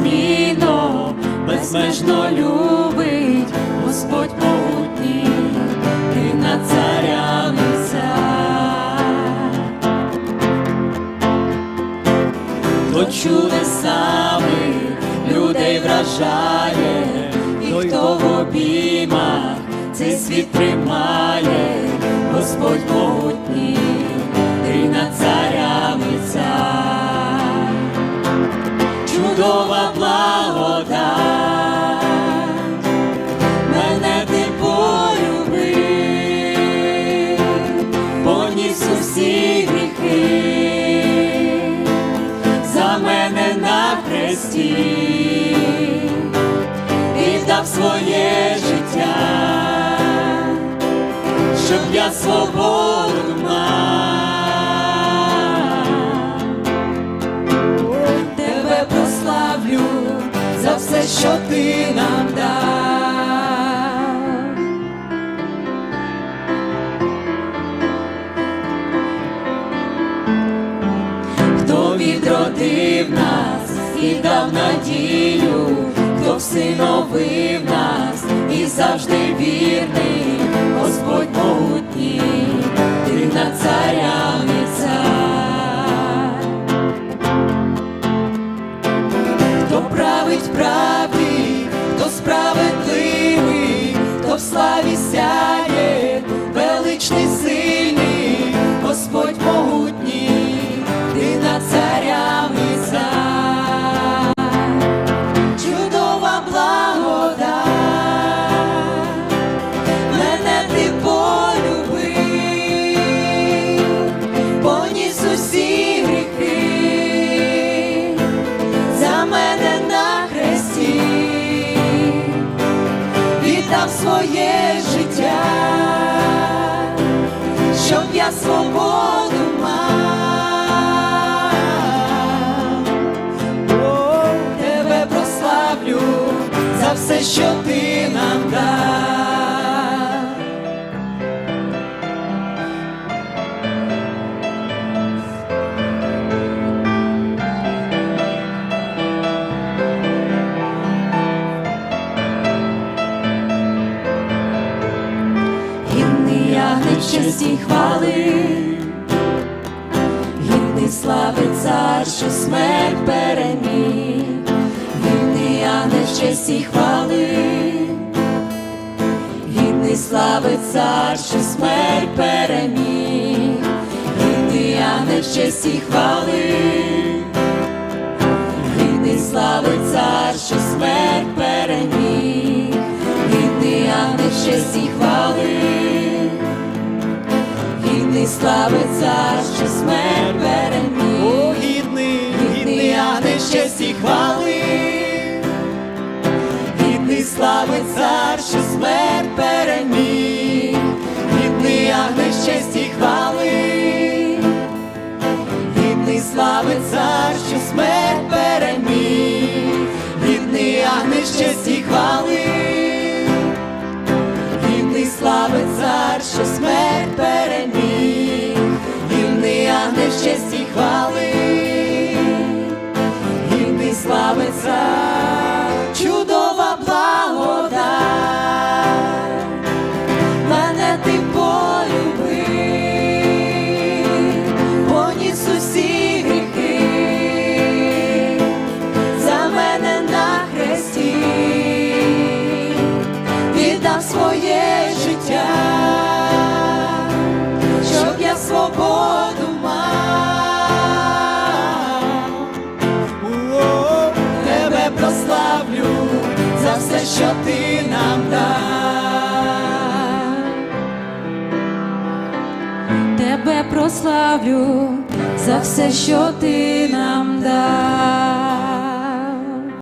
незмінно, безмежно любить, Господь могутній, ти над царями цар. Хто чудесами людей вражає, і хто в обіймах цей світ тримає, Господь могутній, мене на хресті і дав своє життя, щоб я свободу мав. Тебе прославлю за все, що ти нам дав. хто відродив нас і дав надію, хто всиновив нас і завжди вірний, Господь могутній, ти над царями цар. Хто править в правді, хто справедливий, хто в славі сяє, величний сильний, своє життя, щоб я свободу мав. О, Тебе прославлю за все, що ти нам дав. Честі хвали, гідний слави цар, що смерть переміг, гідний ягнець честі й хвали, гідний слави цар, що смерть переміг, гідний ягнець честі й хвали, гідний слави цар, що гідний слави цар, що смерть переміг. О, гідний, гідний Янець честі й хвали, гідний слави цар, що смерть переміг, гідний Янець честі й хвали, гідний слави цар, що смерть переміг, гідний Янець честі й хвали, гідний слави цар, що смерть своє життя, щоб я свободу мав. Тебе прославлю за все, що ти нам дав. Тебе прославлю за все, що ти нам дав.